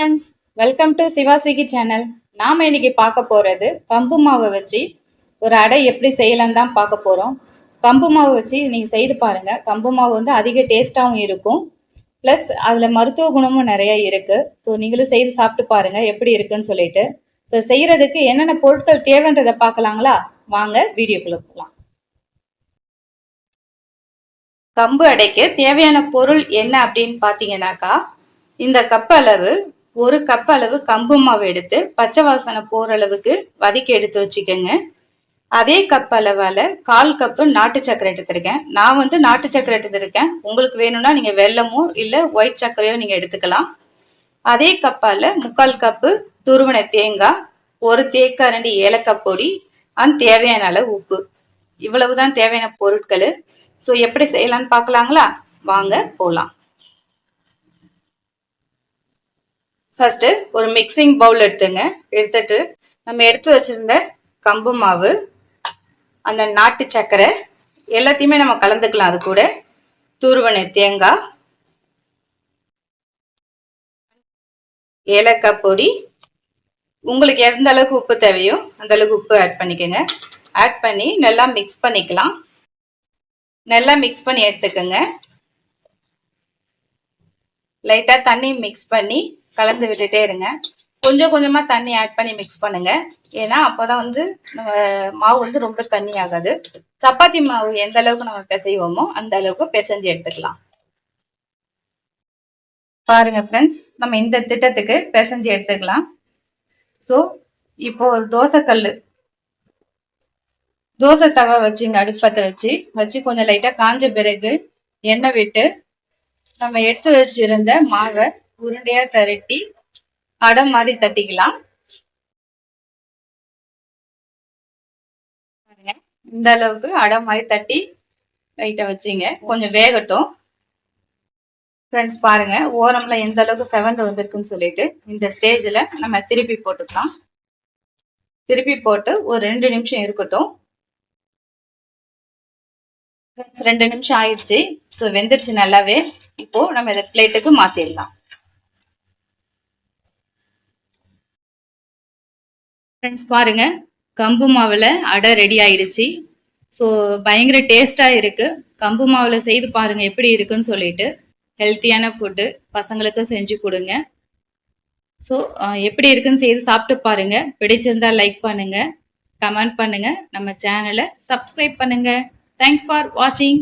Friends welcome to Siva Swiggy channel நாம் இன்னைக்கு பார்க்க போகிறது கம்பு மாவை வச்சு ஒரு அடை எப்படி செய்யலான்னு தான் பார்க்க போகிறோம் கம்பு மாவு வச்சு நீங்கள் செய்து பாருங்கள் கம்பு மாவு வந்து அதிக டேஸ்ட்டாகவும் இருக்கும். ப்ளஸ் அதில் மருத்துவ குணமும் நிறைய இருக்குது ஸோ நீங்களும் செய்து சாப்பிட்டு பாருங்கள் எப்படி இருக்குன்னு சொல்லிட்டு. ஸோ செய்கிறதுக்கு என்னென்ன பொருட்கள் தேவைன்றதை பார்க்கலாங்களா? வாங்க வீடியோக்குள்ளே போகலாம். கம்பு அடைக்கு தேவையான பொருள் என்ன அப்படின்னு பார்த்தீங்கன்னாக்கா இந்த கப் அளவு ஒரு கப் அளவு கம்பு மாவு எடுத்து பச்சை வாசனை போகிற அளவுக்கு வதக்கி எடுத்து வச்சுக்கோங்க. அதே கப் அளவால் கால் கப்பு நாட்டு சர்க்கரை எடுத்திருக்கேன். நான் வந்து நாட்டு சர்க்கரை எடுத்திருக்கேன். உங்களுக்கு வேணும்னா நீங்கள் வெல்லமோ இல்லை ஒயிட் சர்க்கரையோ நீங்கள் எடுத்துக்கலாம். அதே கப்பால் முக்கால் கப்பு துருவன தேங்காய் ஒரு தேக்கரண்டி ஏலக்காய் பொடி அண்ட் தேவையான அளவு உப்பு. இவ்வளவு தான் தேவையான பொருட்கள். ஸோ எப்படி செய்யலான்னு பார்க்கலாங்களா? வாங்க போகலாம் ஃபஸ்ட்டு ஒரு மிக்சிங் பவுல் எடுத்துங்க. எடுத்துட்டு நம்ம எடுத்து வச்சுருந்த கம்பு மாவு அந்த நாட்டு சர்க்கரை எல்லாத்தையுமே நம்ம கலந்துக்கலாம். அது கூட தூர்வனை தேங்காய் ஏலக்காய் பொடி. உங்களுக்கு எந்த அளவுக்கு உப்பு தேவையோ அந்த அளவுக்கு உப்பு ஆட் பண்ணிக்கோங்க. ஆட் பண்ணி நல்லா மிக்ஸ் பண்ணிக்கலாம். நல்லா மிக்ஸ் பண்ணி எடுத்துக்கோங்க. லைட்டாக தண்ணி மிக்ஸ் பண்ணி கலந்து விட்டுட்டே இருங்க. கொஞ்சம் கொஞ்சமாக தண்ணி ஆட் பண்ணி மிக்ஸ் பண்ணுங்கள் ஏன்னா அப்போ தான் வந்து நம்ம மாவு வந்து ரொம்ப தண்ணி ஆகாது. சப்பாத்தி மாவு எந்த அளவுக்கு நம்ம பிசைவோமோ அந்த அளவுக்கு பிசைஞ்சு எடுத்துக்கலாம். பாருங்கள் ஃப்ரெண்ட்ஸ் நம்ம இந்த திட்டத்துக்கு பிசைஞ்சு எடுத்துக்கலாம். ஸோ இப்போ ஒரு தோசைக்கல் தோசை தவா வச்சுங்க அடுப்பத்தை வச்சு வச்சு கொஞ்சம் லைட்டாக காஞ்ச பிறகு எண்ணெய் விட்டு நம்ம எடுத்து வச்சிருந்த மாவை உருண்டையா திரட்டி அடை மாதிரி தட்டிக்கலாம். இந்த அளவுக்கு அடை மாதிரி தட்டி லைட்டை வச்சுங்க. கொஞ்சம் வேகட்டும். ஃப்ரெண்ட்ஸ் பாருங்க ஓரம்ல எந்த அளவுக்கு செவந்து வந்திருக்குன்னு சொல்லிட்டு இந்த ஸ்டேஜில் நம்ம திருப்பி போட்டுக்கலாம். திருப்பி போட்டு ஒரு ரெண்டு நிமிஷம் இருக்கட்டும். ரெண்டு நிமிஷம் ஆயிடுச்சு. ஸோ வெந்துருச்சு நல்லாவே. இப்போ நம்ம இதை பிளேட்டுக்கு மாற்றிடலாம் ஃப்ரெண்ட்ஸ் பாருங்க கம்பு மாவில் அடை ரெடி ஆயிடுச்சு. ஸோ பயங்கர டேஸ்டாக இருக்குது கம்பு மாவில் செய்து பாருங்கள் எப்படி இருக்குன்னு சொல்லிட்டு. ஹெல்த்தியான ஃபுட்டு பசங்களுக்கும் செஞ்சு கொடுங்க. ஸோ எப்படி இருக்குன்னு செய்து சாப்பிட்டு பாருங்கள் பிடிச்சிருந்தா லைக் பண்ணுங்கள் கமெண்ட் பண்ணுங்கள் நம்ம சேனலை சப்ஸ்கிரைப் பண்ணுங்கள் தேங்க்ஸ் ஃபார் வாட்சிங்